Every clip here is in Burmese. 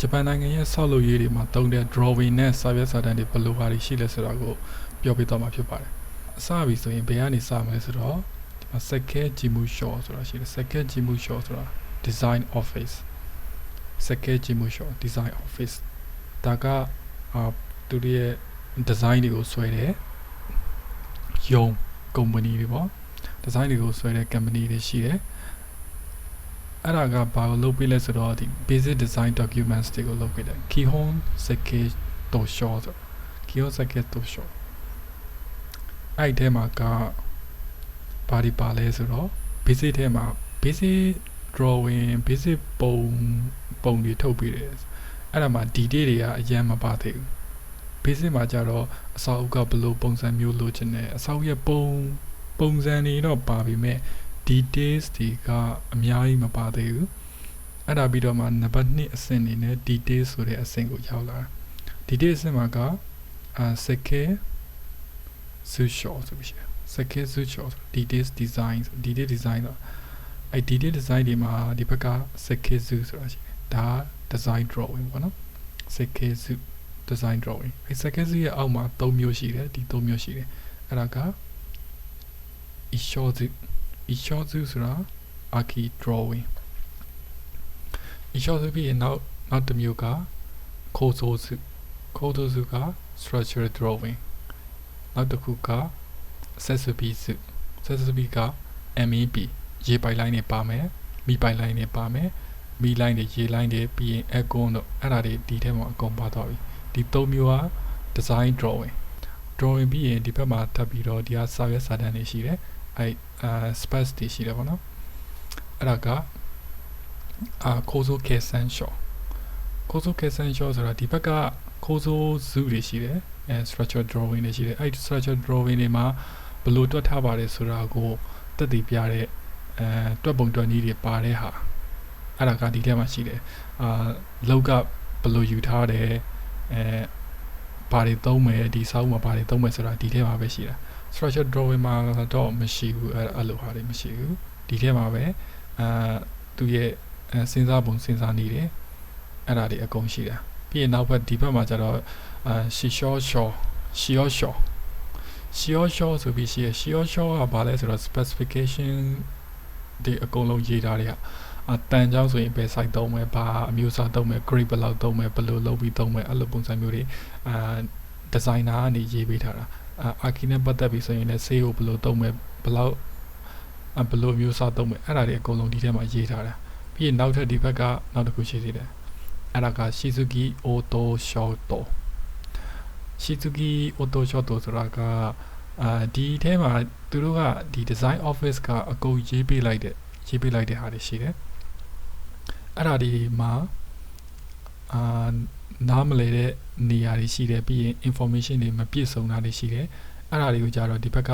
ဂျပန်နိုင်ငံရဲ့ဆောက်လုပ်ရေးတွေမှာတုံးတဲ့ drawing နဲ့စာရွက်စာတမ်းတွေဘယ်လိုဟာတွေရှိလဲဆိုတာကိုပြောပြသွားမှာဖြစ်ပါတယ်အစပြီဆိုရင်ဘယ်ကနေစမလဲဆိုတော့ဒီမှာ Seke Jimu Shaw ဆိုတာရှိတယ် Seke Jimu Shaw ဆိုတာ design office Seke Jimu Shaw design office ဒါကအာသူတို့ရဲ့ design တွေကိုဆွဲတယ်ယုံ company တွေပေါ့ design တွေကိုဆွဲတဲ့ company တွေရှိတယ် အဲ့ဒါကဘာကိုလုပ်ပေးလဲဆိုတော့ဒီ basic design documents တွေကိုလုပ်ပေးတယ် Kihon Seke Tosho ဆို Kihon Seke Tosho အဲ့ဒီထဲမှာကဘာဒီပါလဲဆိုတော့ basic ထဲမှာ basic drawing basic ပုံပုံတွေထုတ်ပေးတယ်အဲ့ဒါမှာ detail တွေကအရင်မပါသေးဘူး basic မှာကြတော့အစာအုပ်ကဘယ်လိုပုံစံမျိုးလိုချင်တယ်အစာအုပ်ရဲ့ပုံပုံစံတွေတော့ပါပြီမဲ့ details တွေကအများကြီးမပါသေးဘူးအဲ့ဒါပြီးတော့မှနံပါတ်2အဆင့်နေနဲ့ details ဆိုတဲ့အဆင့်ကိုရောက်လာတာ details အဆင့်မှာကအာ seke susho ဆိုပြီးရှိတယ် seke susho details design detail design တော့အဲ့ detail design တွေမှာဒီဘက်က seke su ဆိုတာရှိတယ်ဒါက design drawing ပေါ့နော် seke su design drawing အဲ့ seke su ရဲ့အောက်မှာ3မျိုးရှိတယ်ဒီ3မျိုးရှိတယ်အဲ့ဒါက ishozu ishozu ဆိုတာ archi drawing ishozu ပြီးရင်နောက်နောက်တစ်မျိုးက kozozu kozozu က structural drawing နောက်တစ်ခုက accessory စု accessory က MAP ရေပိုက်လိုင်းတွေပါမယ်မိပိုက်လိုင်းတွေပါမယ်မိလိုင်းတွေရေလိုင်းတွေပြီးရင် aircon တို့အဲ့ဒါတွေဒီထဲမှာအကုန်ပါသွားပြီဒီ၃မျိုးက design drawing drawing ပြီးရင်ဒီဘက်မှာထပ်ပြီးတော့ဒီဟာစာရွက်စာတမ်းတွေရှိတယ် အဲ့အာ space တွေရှိတယ်ပေါ့နော်အဲ့ဒါကအာ kozo kesan show kozo kesan show ဆိုတာဒီဘက်က kozo zoo တွေရှိတယ်အဲ structure drawing တွေရှိတယ်အဲ့ structure drawing တွေမှာဘယ်လိုတွက်ထားပါတယ်ဆိုတာကိုတက်တည်ပြတဲ့အဲတွက်ပုံတွက်နည်းတွေပါတဲ့ဟာအဲ့ဒါကဒီထဲမှာရှိတယ်အာလောက်ကဘယ်လိုယူထားတယ်အဲဘာတွေသုံးမယ်ဒီစာအုပ်မှာဘာတွေသုံးမယ်ဆိုတာဒီထဲမှာပဲရှိတာ structure drawing မှာတော့မရှိဘူးအဲ့အဲ့လိုဟာတွေမရှိဘူးဒီထဲမှာပဲအာသူရဲ့အဲစဉ်းစားပုံစဉ်းစားနည်းတွေအဲ့ဒါတွေအကုန်ရှိတာပြီးရင်နောက်ဘက်ဒီဘက်မှာကျတော့အာရှီရှောရှောရှီယောရှောရှီယောရှောဆိုပြီးရှိရရှီယောရှောကဘာလဲဆိုတော့ specification ဒီအကုန်လုံးရေးထားတဲ့ဟာအတန်ကြောင်းဆိုရင်ဘယ် site သုံးမယ်ဘာအမျိုးအစားသုံးမယ် grade ဘယ်လောက်သုံးမယ်ဘယ်လိုလုပ်ပြီးသုံးမယ်အဲ့လိုပုံစံမျိုးတွေအာ designer ကနေရေးပေးထားတာ အာခီနဲ့ပတ်သက်ပြီးဆိုရင်လည်းဆေးကိုဘယ်လိုသုံးမယ်ဘယ်လောက်အဘယ်လိုမျိုးစားသုံးမယ်အဲ့ဒါတွေအကုန်လုံးဒီထဲမှာရေးထားတာပြီးရင်နောက်ထပ်ဒီဘက်ကနောက်တစ်ခုရှိသေးတယ်အဲ့ဒါက Shizuki Auto Shoto Shizuki Auto Shoto ဆိုတာကအာဒီထဲမှာသူတို့ကဒီ design office ကအကုန်ရေးပေးလိုက်တဲ့ရေးပေးလိုက်တဲ့ဟာတွေရှိတယ်အဲ့ဒါဒီမှာအာ နားမလဲတဲ့နေရာတွေရှိတယ်ပြီးရင် information တွေမပြည့်စုံတာတွေရှိတယ်အဲ့ဒါတွေကိုကြတော့ဒီဘက်က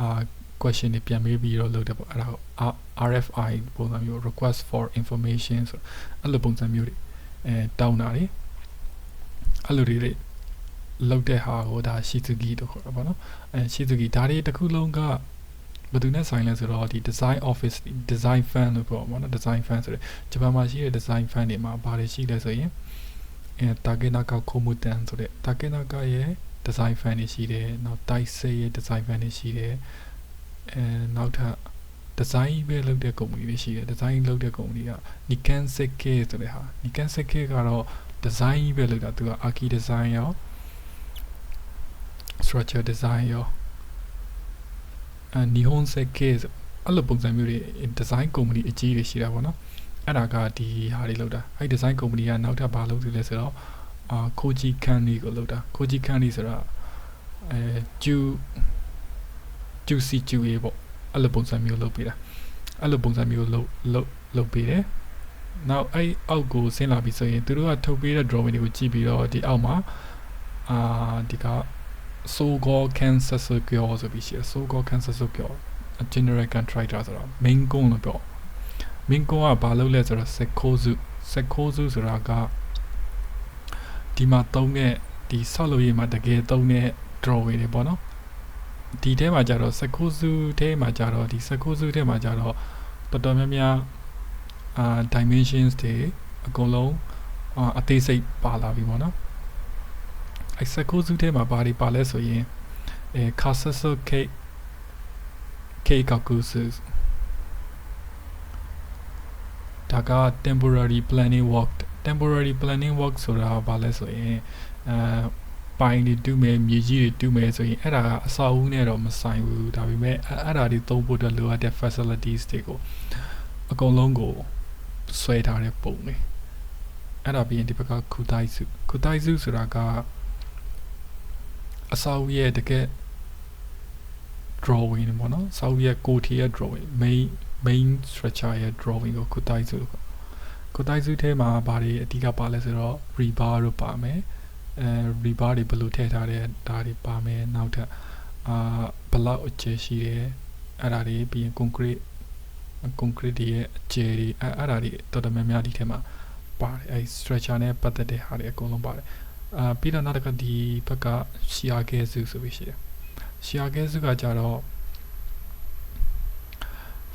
အာ question တွေပြန်မေးပြီးတော့လုပ်တယ်ပေါ့အဲ့ဒါကို RFI ပုံစံမျိုး request for information ဆိုအဲ့လိုပုံစံမျိုးတွေအဲတောင်းတာတွေအဲ့လိုတွေလောက်တဲ့ဟာကိုဒါရှီဇူဂီတို့ခေါ်တာပေါ့နော်အဲရှီဇူဂီဒါတွေတစ်ခုလုံးကဘယ်သူနဲ့ဆိုင်လဲဆိုတော့ဒီ design office design fan လို့ပြောပါတော့ design fan ဆိုတဲ့ဂျပန်မှာရှိတဲ့ design fan တွေမှာဘာတွေရှိလဲဆိုရင် အဲတာကေနာကာခိုမူတန်ဆိုတဲ့တာကေနာကာရဲ့ design fan တွေရှိတယ်နောက်တိုက်ဆေးရဲ့ design fan တွေရှိတယ်အဲနောက်ထပ် design ပဲလုပ်တဲ့ company တွေရှိတယ် design လုပ်တဲ့ company က Nikan Seike ဆိုတဲ့ဟာ Nikan Seike ကတော့ design ပဲလုပ်တာသူက archi design ရော structure design ရောအဲ Nihon Seike အဲ့လိုပုံစံမျိုးတွေ design company အကြီးတွေရှိတာပေါ့နော် အဲ့ဒါကဒီဟာတွေလောက်တာအဲ့ design company ကနောက်ထပ်ဘာလုပ်သေးလဲဆိုတော့အာ Koji Kanri ကိုလောက်တာ Koji Kanri ဆိုတာအဲကျူကျူစီကျူရေးပေါ့အဲ့လိုပုံစံမျိုးလုပ်ပေးတာအဲ့လိုပုံစံမျိုးလုပ်လုပ်လုပ်ပေးတယ်နောက်အဲ့အောက်ကိုဆင်းလာပြီဆိုရင်သူတို့ကထုတ်ပေးတဲ့ drawing တွေကိုကြည့်ပြီးတော့ဒီအောက်မှာအာဒီက so called cancer circle ဆိုပြီးရှိတယ် so called cancer circle general contractor ဆိုတော့ main ကုန်းလို့ပြော main ကုန်းကဘာလုပ်လဲဆိုတော့ sekozu sekozu ဆိုတာကဒီမှာသုံးတဲ့ဒီဆောက်လုပ်ရေးမှာတကယ်သုံးတဲ့ drawing တွေပေါ့နော်ဒီထဲမှာကြတော့ sekozu ထဲမှာကြတော့ဒီ sekozu ထဲမှာကြတော့တော်တော်များများအာ dimensions တွေအကုန်လုံးအာအသေးစိတ်ပါလာပြီပေါ့နော်အဲစကူစုထဲမှာဘာတွေပါလဲဆိုရင်အဲ Kasaso K K Kakusu ဒါက temporary planning work temporary planning work ဆိုတာဘာလဲဆိုရင်အဲပိုင်တွေတူးမယ်မြေကြီးတွေတူးမယ်ဆိုရင်အဲ့ဒါကအဆောက်အဦနဲ့တော့မဆိုင်ဘူးဒါပေမဲ့အဲ့အဲ့ဒါတွေသုံးဖို့အတွက်လိုအပ်တဲ့ facilities တွေကိုအကုန်လုံးကိုဆွဲထားတဲ့ပုံတွေအဲ့ဒါပြီးရင်ဒီဘက်ကခုတိုင်းစုခုတိုင်းစုဆိုတာကအဆောက်အဦရဲ့တကယ် drawing ပေါ့နော်ဆောက်အဦရဲ့ကိုယ်ထည်ရဲ့ drawing main main structure ရဲ့ drawing ကိုခုတိုင်းစုခုတိုင်းစုထဲမှာဘာတွေအဓိကပါလဲဆိုတော့ rebar တို့ပါမယ်အဲ rebar တွေဘယ်လိုထည့်ထားတဲ့ဒါတွေပါမယ်နောက်ထပ်အာဘလောက်အကျယ်ရှိတယ်အဲ့ဒါတွေပြီးရင် concrete concrete တွေရဲ့အကျယ်တွေအဲ့အဲ့ဒါတွေတော်တော်များများဒီထဲမှာပါတယ်အဲ structure နဲ့ပတ်သက်တဲ့ဟာတွေအကုန်လုံးပါတယ်အာပြီးတော့နောက်တစ်ခါဒီဘက်က shear gas ဆိုပြီးရှိတယ် shear gas ကကြတော့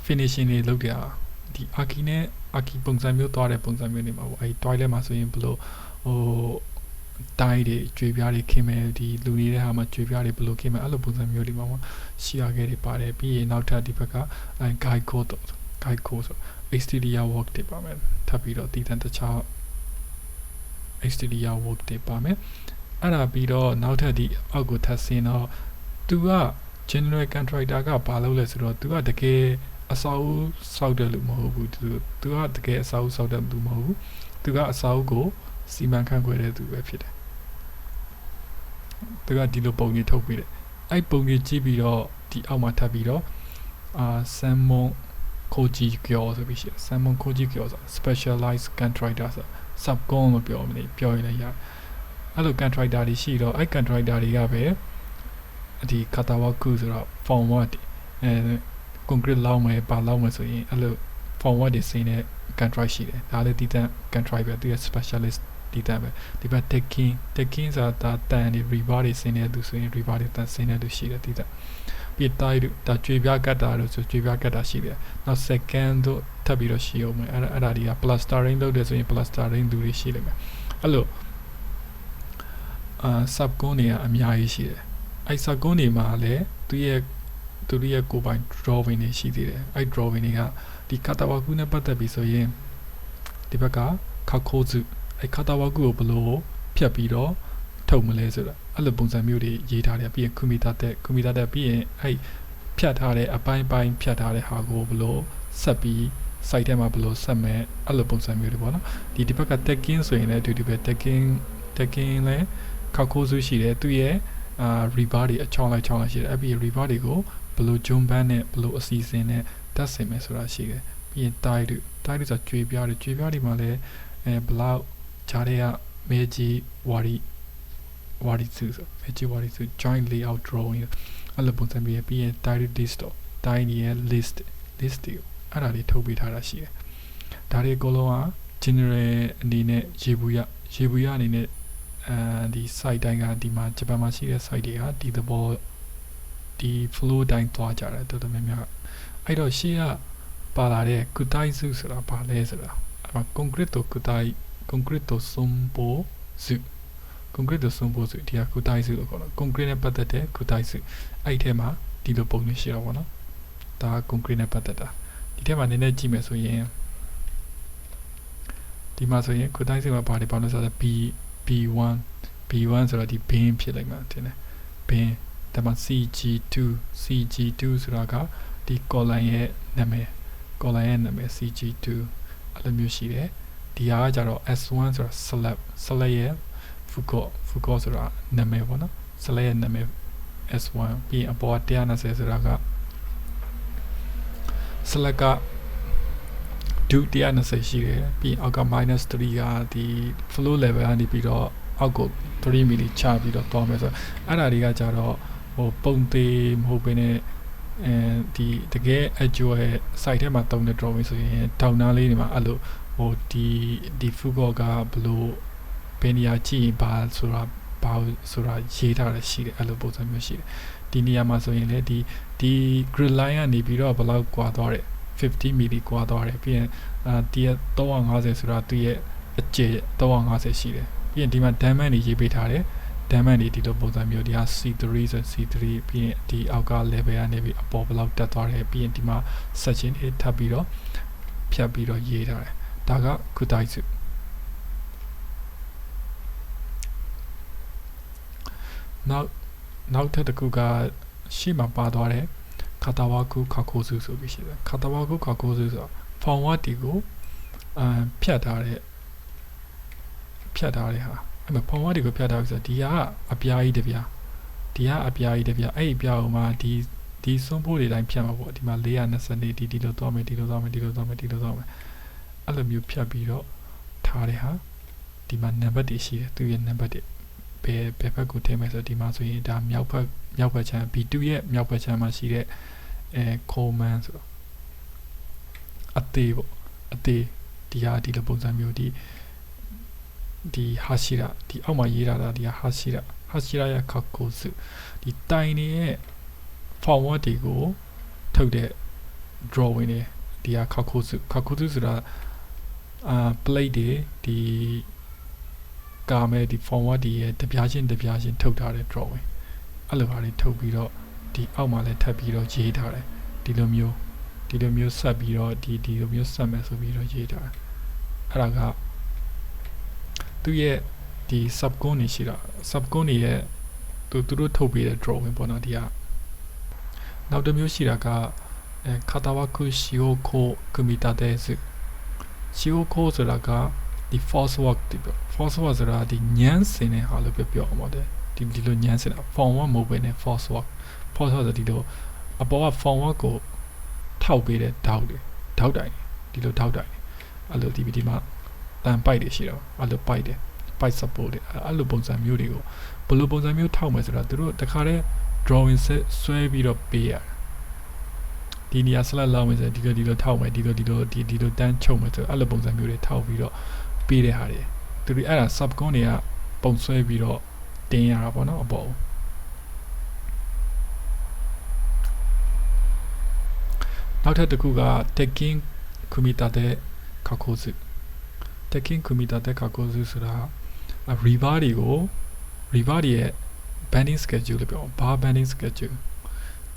finishing တွေလုပ်တဲ့ဟာဒီ archi နဲ့ archi ပုံစံမျိုးသွားတဲ့ပုံစံမျိုးနေမှာပေါ့အဲဒီ toilet မှာဆိုရင်ဘလို့ဟိုတိုင်းတွေကြွေပြားတွေခင်းမယ်ဒီလူနေတဲ့ဟာမှာကြွေပြားတွေဘလို့ခင်းမယ်အဲ့လိုပုံစံမျိုးတွေမှာပေါ့ရှီယာခဲတွေပါတယ်ပြီးရင်နောက်ထပ်ဒီဘက်ကအဲ guide code guide code ဆို exterior work တွေပါမယ်ထပ်ပြီးတော့တည်တံတခြား exterior work တွေပါမယ်အဲ့ဒါပြီးတော့နောက်ထပ်ဒီအောက်ကိုထပ်ဆင်းတော့သူက general contractor ကဘာလုပ်လဲဆိုတော့သူကတကယ် အစာအုပ်စောက်တယ်လို့မဟုတ်ဘူးသူသူကတကယ်အစာအုပ်စောက်တယ်လို့မဟုတ်ဘူးသူကအစာအုပ်ကိုစီမံခန့်ခွဲတဲ့သူပဲဖြစ်တယ်သူကဒီလိုပုံကြီးထုတ်ပြီးတယ်အဲ့ပုံကြီးကြည့်ပြီးတော့ဒီအောက်မှာထပ်ပြီးတော့အာဆမ်မွန်ကိုဂျီကျော်ဆိုပြီးရှိတယ်ဆမ်မွန်ကိုဂျီကျော်ဆို specialized contractor ဆို subcon လို့ပြောမလို့ပြောရင်လည်းရတယ်အဲ့လို contractor တွေရှိတော့အဲ့ contractor တွေကပဲဒီကာတာဝကူဆိုတော့ forward အဲ concrete လောက်မယ်ပါလောက်မယ်ဆိုရင်အဲ့လို forward တွေစင်းတဲ့ contract ရှိတယ်ဒါလည်းတည်တံ့ contract ပဲသူရဲ့ specialist တည်တံ့ပဲဒီဘက် taking taking ဆိုတာတန်တွေ rebar တွေစင်းတဲ့သူဆိုရင် rebar တွေတန်စင်းတဲ့သူရှိတယ်တည်တံ့ပြီးတိုင်းဒါကြွေပြကတ်တာလို့ဆိုကြွေပြကတ်တာရှိတယ်နောက် second တို့ထပ်ပြီးတော့ရှိအောင်မယ်အဲ့အဲ့ဒါတွေက plastering လုပ်တယ်ဆိုရင် plastering လူတွေရှိလိမ့်မယ်အဲ့လိုအာ sub ကုန်းတွေကအများကြီးရှိတယ်အဲ့ sub ကုန်းတွေမှာလည်းသူရဲ့ သူတို့ရဲ့ကိုယ်ပိုင် drawing တွေရှိသေးတယ်အဲ့ drawing တွေကဒီကာတာဝါကူနဲ့ပတ်သက်ပြီးဆိုရင်ဒီဘက်ကခောက်ခိုးစုအဲ့ကာတာဝါကူကိုဘလို့ဖြတ်ပြီးတော့ထုတ်မလဲဆိုတာအဲ့လိုပုံစံမျိုးတွေရေးထားတယ်ပြီးရင်ကွန်ပျူတာတက်ကွန်ပျူတာတက်ပြီးရင်အဲ့ဖြတ်ထားတဲ့အပိုင်းပိုင်းဖြတ်ထားတဲ့ဟာကိုဘလို့ဆက်ပြီး site ထဲမှာဘလို့ဆက်မယ်အဲ့လိုပုံစံမျိုးတွေပေါ့နော်ဒီဒီဘက်က tagging ဆိုရင်လည်းအတူတူပဲ tagging tagging လည်းခောက်ခိုးစုရှိတယ်သူရဲ့အာ rebar တွေအချောင်းလိုက်ချောင်းလိုက်ရှိတယ်အဲ့ပြီး rebar တွေကို ဘလို့ဂျွန်ဘန်းနဲ့ဘလို့အစီအစဉ်နဲ့တက်ဆင်မယ်ဆိုတာရှိတယ်ပြီးရင်တိုင်းတို့တိုင်းတို့ဆိုကြွေပြားတွေကြွေပြားတွေမှာလည်းအဲဘလောက်ဂျားတွေကမေဂျီဝါရီဝါရီစုဆိုမေဂျီဝါရီစု joint layout drawing အဲ့လိုပုံစံပြီးပြီးရင် diary list တော့ diary ရဲ့ list list တွေအဲ့ဒါတွေထုတ်ပေးထားတာရှိတယ်ဒါတွေအကုန်လုံးက general အနေနဲ့ရေဘူးရရေဘူးရအနေနဲ့အဲဒီ site တိုင်းကဒီမှာဂျပန်မှာရှိတဲ့ site တွေကဒီသဘော ဒီ flow တိုင်းသွားကြတယ်တော်တော်များများအဲ့တော့ရှေ့ကပါလာတဲ့ကုတိုင်စုဆိုတာဘာလဲဆိုတာအဲ့မှာ concrete တို့ကုတိုင် concrete တို့စုံပိုစု concrete တို့စုံပိုစုဒီကကုတိုင်စုလို့ခေါ်တော့ concrete နဲ့ပတ်သက်တဲ့ကုတိုင်စုအဲ့ထဲမှာဒီလိုပုံလေးရှိတော့ဗောနော်ဒါ concrete နဲ့ပတ်သက်တာဒီထဲမှာနည်းနည်းကြည့်မယ်ဆိုရင်ဒီမှာဆိုရင်ကုတိုင်စုမှာဘာတွေပါလို့ဆိုတော့ B B1 B1 ဆိုတော့ဒီ bin ဖြစ်လိမ့်မှာတင်တယ် bin ဒါမှ CG2 CG2 ဆိုတာကဒီ column ရဲ့နာမည် column ရဲ့နာမည် CG2 အဲ့လိုမျိုးရှိတယ်ဒီဟာကကြတော့ S1 ဆိုတာ slab slab ရဲ့ Foucault Foucault ဆိုတာနာမည်ပေါ့နော် slab ရဲ့နာမည် S1 ပြီးရင်အပေါ်120ဆိုတာက slab ကဒု120ရှိတယ်ပြီးအောက်က -3 ကဒီ flow level ကနေပြီးတော့အောက်ကို3 milli ချပြီးတော့သွားမယ်ဆိုတော့အဲ့ဒါတွေကကြတော့ ဟိုပုံသေးမဟုတ်ဘဲနဲ့အဲဒီတကယ် actual site ထဲမှာတုံးတဲ့ drawing ဆိုရင်ဒေါင်နာလေးတွေမှာအဲ့လိုဟိုဒီဒီ Foucault ကဘလို့ဘယ်နေရာကြည့်ဘာဆိုတာဘာဆိုတာရေးထားတယ်ရှိတယ်အဲ့လိုပုံစံမျိုးရှိတယ်ဒီနေရာမှာဆိုရင်လည်းဒီဒီ grid line ကနေပြီးတော့ဘယ်လောက်ကွာသွားတယ်50 milli ကွာသွားတယ်ပြီးရင်အာဒီ350ဆိုတာသူရဲ့အကျယ်350ရှိတယ်ပြီးရင်ဒီမှာ diamond တွေရေးပေးထားတယ် diamond တွေဒီလိုပုံစံမျိုးဒီဟာ C3 ဆို C3 ပြီးရင်ဒီအောက်က level ကနေပြီးအပေါ်ဘယ်လောက်တက်သွားတယ်ပြီးရင်ဒီမှာ section တွေထပ်ပြီးတော့ဖြတ်ပြီးတော့ရေးထားတယ်ဒါကကုတိုက်စုနောက်နောက်ထပ်တစ်ခုကရှေ့မှာပါသွားတယ်ခါတာဝါကုခါခိုစုဆိုပြီးရှိတယ်ခါတာဝါကုခါခိုစုဆိုတော့ဖောင်ဝတ်တီကိုအမ်ဖြတ်ထားတဲ့ဖြတ်ထားတဲ့ဟာ အဲ့မှာဖောင်ဝတ်တီကိုဖြတ်ထားပြီဆိုတော့ဒီကအပြားကြီးတစ်ပြားဒီကအပြားကြီးတစ်ပြားအဲ့ဒီပြားဟိုမှာဒီဒီစွန်းဖိုးတွေတိုင်းဖြတ်မှာပေါ့ဒီမှာ420နေဒီဒီလိုသွားမယ်ဒီလိုသွားမယ်ဒီလိုသွားမယ်ဒီလိုသွားမယ်အဲ့လိုမျိုးဖြတ်ပြီးတော့ထားတဲ့ဟာဒီမှာနံပါတ်တွေရှိတယ်သူရဲ့နံပါတ်တွေဘယ်ဘယ်ဘက်ကိုထည့်မယ်ဆိုတော့ဒီမှာဆိုရင်ဒါမြောက်ဘက်မြောက်ဘက်ခြမ်း B2 ရဲ့မြောက်ဘက်ခြမ်းမှာရှိတဲ့အဲခိုမန်ဆိုတော့အသေးပေါ့အသေးဒီဟာဒီလိုပုံစံမျိုးဒီ ဒီဟာရှိရာဒီအောက်မှာရေးထားတာဒီဟာဟာရှိရာဟာရှိရာရဲ့ခက်ကိုစုဒီတိုင်နေရဲ့ forward တွေကိုထုတ်တဲ့ drawing တွေဒီဟာခက်ကိုစုခက်ကိုစုဆိုတာအာ plate တွေဒီကာမဲဒီ forward တွေရဲ့တပြားချင်းတပြားချင်းထုတ်ထားတဲ့ drawing အဲ့လိုပါလေးထုတ်ပြီးတော့ဒီအောက်မှာလည်းထပ်ပြီးတော့ရေးထားတယ်ဒီလိုမျိုးဒီလိုမျိုးဆက်ပြီးတော့ဒီဒီလိုမျိုးဆက်မယ်ဆိုပြီးတော့ရေးထားတယ်အဲ့ဒါက သူ့ရဲ့ဒီ subcon နေရှိတာ subcon နေရဲ့သူသူတို့ထုတ်ပေးတဲ့ drawing ပေါ့နော်ဒီကနောက်တစ်မျိုးရှိတာကအဲကာတာဝါကုရှီယိုကိုကွန်ပျူတာတဲ့စုရှီယိုကိုဆိုတာကဒီ force work ဒီပေါ့ force work ဆိုတာဒီညမ်းစင်တဲ့ဟာလို့ပြောပြောအောင်ပါတယ်ဒီဒီလိုညမ်းစင်တာ form 1မဟုတ်ဘဲနဲ့ force work force work ဆိုဒီလိုအပေါ်က form work ကိုထောက်ပေးတဲ့ဓာတ်တွေဓာတ်တိုင်ဒီလိုဓာတ်တိုင်အဲ့လိုဒီဒီမှာ တန်ပိုက်တွေရှိတော့အဲ့လိုပိုက်တယ်ပိုက် support တွေအဲ့လိုပုံစံမျိုးတွေကိုဘယ်လိုပုံစံမျိုးထောက်မယ်ဆိုတော့သူတို့တခါတည်း drawing set ဆွဲပြီးတော့ပေးရတယ်ဒီနေရာ select လောက်မယ်ဆိုဒီလိုဒီလိုထောက်မယ်ဒီလိုဒီလိုဒီဒီလိုတန်းချုပ်မယ်ဆိုအဲ့လိုပုံစံမျိုးတွေထောက်ပြီးတော့ပေးတဲ့ဟာတွေသူတို့အဲ့ဒါ subcon တွေကပုံဆွဲပြီးတော့တင်ရတာပေါ့နော်အပေါ်နောက်ထပ်တစ်ခုက taking kumita တဲ့ခါခိုစု taking kumita တဲ့ခါခိုစုဆိုတာ river တွေကို river တွေရဲ့ banding schedule လို့ပြော bar banding schedule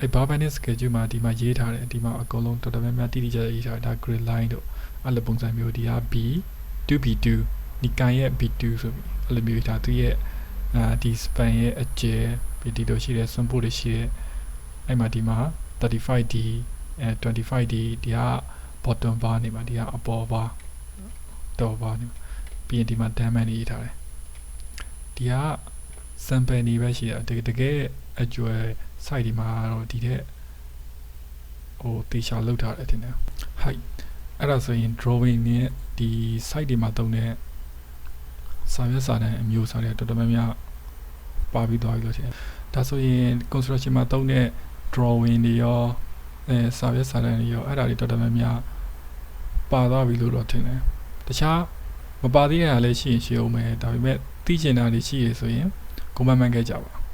အဲ bar banding schedule မှာဒီမှာရေးထားတယ်ဒီမှာအကုန်လုံးတော်တော်များများတိတိကျကျရေးထားတာဒါ grid line တို့အဲ့လိုပုံစံမျိုးဒီဟာ B 2B2 ဒီကန်ရဲ့ B2 ဆိုပြီးအဲ့လိုမျိုးဒါသူရဲ့အာဒီ span ရဲ့အကျယ်ပြီးဒီလိုရှိတဲ့ sample တွေရှိတဲ့အဲ့မှာဒီမှာ 35D အဲ 25D ဒီက bottom bar နေမှာဒီကအပေါ် bar တော့ bar နေမှာပြီးရင်ဒီမှာ diamond ရေးထားတယ်ဒီက sample နေပဲရှိတာတကယ်တကယ်အကျွဲ site ဒီမှာတော့ဒီတဲ့ဟိုတေချာလောက်ထားတယ်ထင်တယ် height အဲ့ဒါဆိုရင် drawing နဲ့ဒီ site တွေမှာတုံးတဲ့စာရွက်စာတမ်းအမျိုးအစားတွေတော်တော်များများပါပြီးသွားပြီလို့ထင်တယ်ဒါဆိုရင် construction မှာတုံးတဲ့ drawing တွေရောအဲစာရွက်စာတမ်းတွေရောအဲ့ဒါတွေတော်တော်များများပါသွားပြီလို့တော့ထင်တယ် တခြားမပါသေးတဲ့ဟာလည်းရှိရင်ရှိအောင်မယ်ဒါပေမဲ့သိချင်တာတွေရှိရဆိုရင် comment မှန်ခဲ့ကြပါ